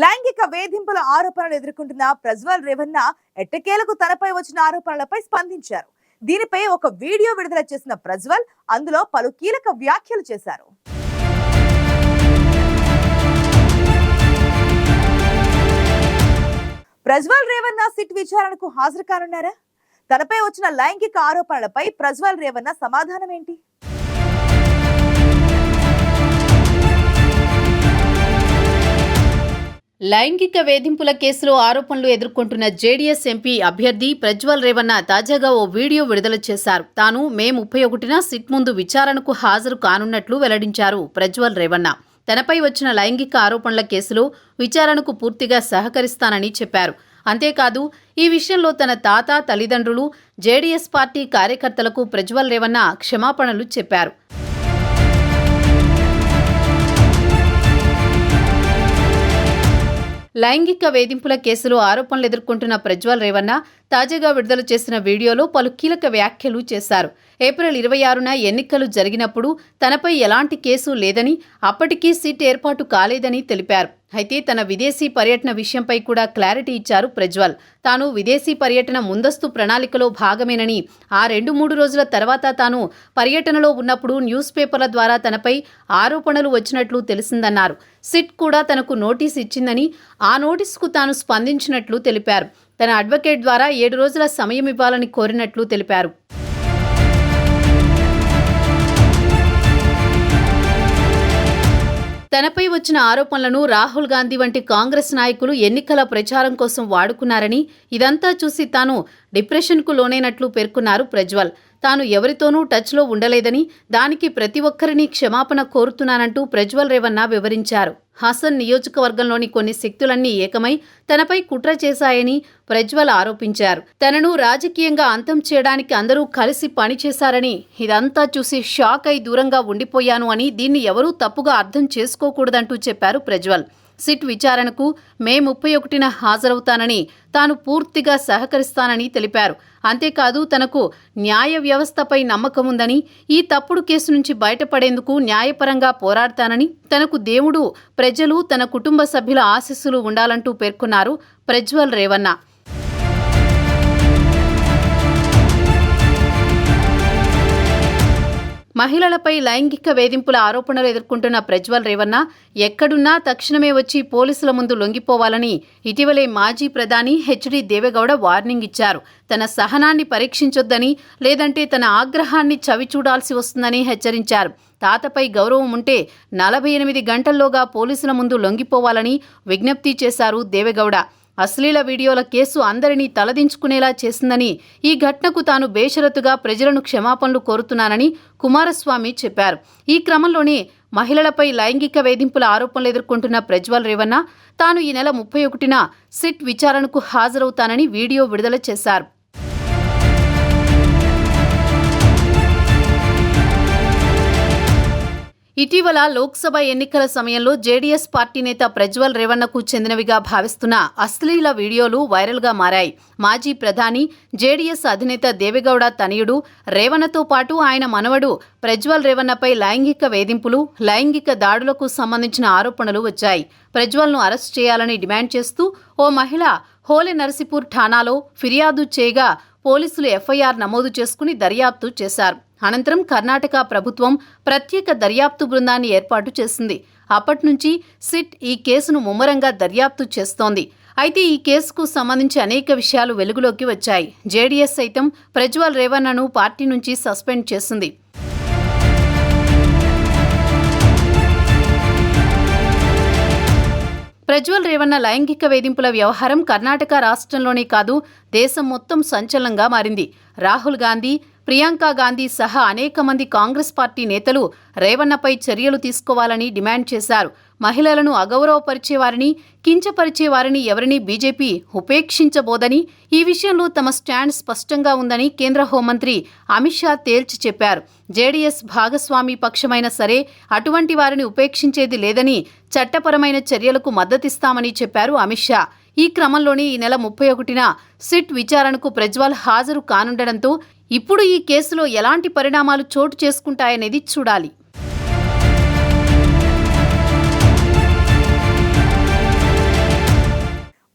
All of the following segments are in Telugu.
లైంగిక వేధింపుల ఆరోపణలు ఎదుర్కొంటున్న ప్రజ్వల్ రేవన్న ఎట్టకేలకు తనపై వచ్చిన ఆరోపణలపై స్పందించారు. దీనిపై ఒక వీడియో విడుదల చేసిన ప్రజ్వల్ అందులో పలు కీలక వ్యాఖ్యలు చేశారు. ప్రజ్వల్ రేవన్న సిట్ విచారణకు హాజరు కానున్నారా? తనపై వచ్చిన లైంగిక ఆరోపణలపై ప్రజ్వల్ రేవన్న సమాధానం ఏంటి లైంగిక వేధింపుల కేసులో ఆరోపణలు ఎదుర్కొంటున్న జేడీఎస్ ఎంపీ అభ్యర్థి ప్రజ్వల్ రేవన్న తాజాగా ఓ వీడియో విడుదల చేశారు. తాను మే ముప్పై ఒకటిన సిట్ ముందు విచారణకు హాజరు కానున్నట్లు వెల్లడించారు ప్రజ్వల్ రేవన్న. తనపై వచ్చిన లైంగిక ఆరోపణల కేసులో విచారణకు పూర్తిగా సహకరిస్తానని చెప్పారు. అంతేకాదు ఈ విషయంలో తన తాత తల్లిదండ్రులు జేడీఎస్ పార్టీ కార్యకర్తలకు ప్రజ్వల్ రేవన్న క్షమాపణలు చెప్పారు. లైంగిక వేధింపుల కేసులో ఆరోపణలు ఎదుర్కొంటున్న ప్రజ్వల్ రేవన్న తాజాగా విడుదల చేసిన వీడియోలో పలు కీలక వ్యాఖ్యలు చేశారు. ఏప్రిల్ ఇరవై ఆరున ఎన్నికలు జరిగినప్పుడు తనపై ఎలాంటి కేసు లేదని అప్పటికీ సీట్ ఏర్పాటు కాలేదని తెలిపారు. అయితే తన విదేశీ పర్యటన విషయంపై కూడా క్లారిటీ ఇచ్చారు ప్రజ్వల్. తాను విదేశీ పర్యటన ముందస్తు ప్రణాళికలో భాగమేనని ఆ రెండు మూడు రోజుల తర్వాత తాను పర్యటనలో ఉన్నప్పుడు న్యూస్ పేపర్ల ద్వారా తనపై ఆరోపణలు వచ్చినట్లు తెలిసిందన్నారు. సిట్ కూడా తనకు నోటీస్ ఇచ్చిందని ఆ నోటీసుకు తాను స్పందించినట్లు తెలిపారు. తన అడ్వకేట్ ద్వారా ఏడు రోజుల సమయం ఇవ్వాలని కోరినట్లు తెలిపారు. తనపై వచ్చిన ఆరోపణలను రాహుల్ గాంధీ వంటి కాంగ్రెస్ నాయకులు ఎన్నికల ప్రచారం కోసం వాడుకున్నారని ఇదంతా చూసి తాను డిప్రెషన్కు లోనైనట్లు పేర్కొన్నారు ప్రజ్వల్. తాను ఎవరితోనూ టచ్లో ఉండలేదని దానికి ప్రతి ఒక్కరిని క్షమాపణ కోరుతున్నానంటూ ప్రజ్వల్ రేవన్న వివరించారు. హాసన్ నియోజకవర్గంలోని కొన్ని శక్తులన్నీ ఏకమై తనపై కుట్ర చేశాయని ప్రజ్వల్ ఆరోపించారు. తనను రాజకీయంగా అంతం చేయడానికి అందరూ కలిసి పనిచేశారని ఇదంతా చూసి షాక్ అయి దూరంగా ఉండిపోయాను అని దీన్ని ఎవరూ తప్పుగా అర్థం చేసుకోకూడదంటూ చెప్పారు ప్రజ్వల్. సిట్ విచారణకు మే ముప్పై ఒకటిన హాజరవుతానని తాను పూర్తిగా సహకరిస్తానని తెలిపారు. అంతేకాదు తనకు న్యాయ వ్యవస్థపై నమ్మకం ఉందని ఈ తప్పుడు కేసు నుంచి బయటపడేందుకు న్యాయపరంగా పోరాడతానని తనకు దేవుడు ప్రజలు తన కుటుంబ సభ్యుల ఆశీస్సులు ఉండాలంటూ పేర్కొన్నారు ప్రజ్వల్ రేవన్న. మహిళలపై లైంగిక వేధింపుల ఆరోపణలు ఎదుర్కొంటున్న ప్రజ్వల్ రేవన్న ఎక్కడున్నా తక్షణమే వచ్చి పోలీసుల ముందు లొంగిపోవాలని ఇటీవలే మాజీ ప్రధాని హెచ్డి దేవెగౌడ వార్నింగ్ ఇచ్చారు. తన సహనాన్ని పరీక్షించొద్దని లేదంటే తన ఆగ్రహాన్ని చవిచూడాల్సి వస్తుందని హెచ్చరించారు. తాతపై గౌరవం ఉంటే నలభై ఎనిమిది గంటల్లోగా పోలీసుల ముందు లొంగిపోవాలని విజ్ఞప్తి చేశారు దేవెగౌడ. అశ్లీల వీడియోల కేసు అందరినీ తలదించుకునేలా చేసిందని ఈ ఘటనకు తాను బేషరతుగా ప్రజలను క్షమాపణలు కోరుతున్నానని కుమారస్వామి చెప్పారు. ఈ క్రమంలోనే మహిళలపై లైంగిక వేధింపుల ఆరోపణలు ఎదుర్కొంటున్న ప్రజ్వల్ రేవన్న తాను ఈ నెల ముప్పై ఒకటిన సిట్ విచారణకు హాజరవుతానని వీడియో విడుదల చేశారు. ఇటీవల లోక్సభ ఎన్నికల సమయంలో జేడీఎస్ పార్టీ నేత ప్రజ్వల్ రేవణ్ణకు చెందినవిగా భావిస్తున్న అశ్లీల వీడియోలు వైరల్గా మారాయి. మాజీ ప్రధాని జేడీఎస్ అధినేత దేవెగౌడ తనయుడు రేవణతో పాటు ఆయన మనవడు ప్రజ్వల్ రేవణపై లైంగిక వేధింపులు లైంగిక దాడులకు సంబంధించిన ఆరోపణలు వచ్చాయి. ప్రజ్వల్ను అరెస్ట్ చేయాలని డిమాండ్ చేస్తూ ఓ మహిళ హోలే నరసీపూర్ ఠాణాలో ఫిర్యాదు చేయగా పోలీసులు ఎఫ్ఐఆర్ నమోదు చేసుకుని దర్యాప్తు చేశారు. అనంతరం కర్ణాటక ప్రభుత్వం ప్రత్యేక దర్యాప్తు బృందాన్ని ఏర్పాటు చేసింది. అప్పటి నుంచి సిట్ ఈ కేసును ముమ్మరంగా దర్యాప్తు చేస్తోంది. అయితే ఈ కేసుకు సంబంధించి అనేక విషయాలు వెలుగులోకి వచ్చాయి. జేడీఎస్ సైతం ప్రజ్వల్ రేవణ్ణను పార్టీ నుంచి సస్పెండ్ చేసింది. ప్రజ్వల్ రేవణ లైంగిక వేధింపుల వ్యవహారం కర్ణాటక రాష్ట్రంలోనే కాదు దేశం మొత్తం సంచలనంగా మారింది. రాహుల్ గాంధీ ప్రియాంక గాంధీ సహా అనేక మంది కాంగ్రెస్ పార్టీ నేతలు రేవన్నపై చర్యలు తీసుకోవాలని డిమాండ్ చేశారు. మహిళలను అగౌరవపరిచేవారిని కించపరిచేవారిని ఎవరిని బీజేపీ ఉపేక్షించబోదని ఈ విషయంలో తమ స్టాండ్ స్పష్టంగా ఉందని కేంద్ర హోంమంత్రి అమిత్ షా తేల్చి చెప్పారు. జేడీఎస్ భాగస్వామి పక్షమైన సరే అటువంటి వారిని ఉపేక్షించేది లేదని చట్టపరమైన చర్యలకు మద్దతిస్తామని చెప్పారు అమిత్ షా. ఈ క్రమంలోనే ఈ నెల ముప్పై ఒకటిన సిట్ విచారణకు ప్రజ్వల్ హాజరు కానుండడంతో ఇప్పుడు ఈ కేసులో ఎలాంటి పరిణామాలు చోటు చేసుకుంటాయనేది చూడాలి.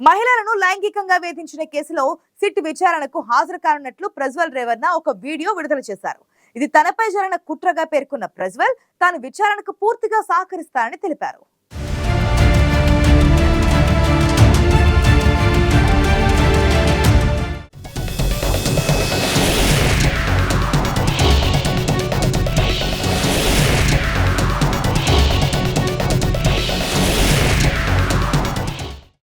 మహిళలను లైంగికంగా వేధించిన కేసులో సిట్ విచారణకు హాజరు కానున్నట్లు ప్రజ్వల్ రేవన్న ఒక వీడియో విడుదల చేశారు. ఇది తనపై జరిగిన కుట్రగా పేర్కొన్న ప్రజ్వల్ తాను విచారణకు పూర్తిగా సహకరిస్తానని తెలిపారు.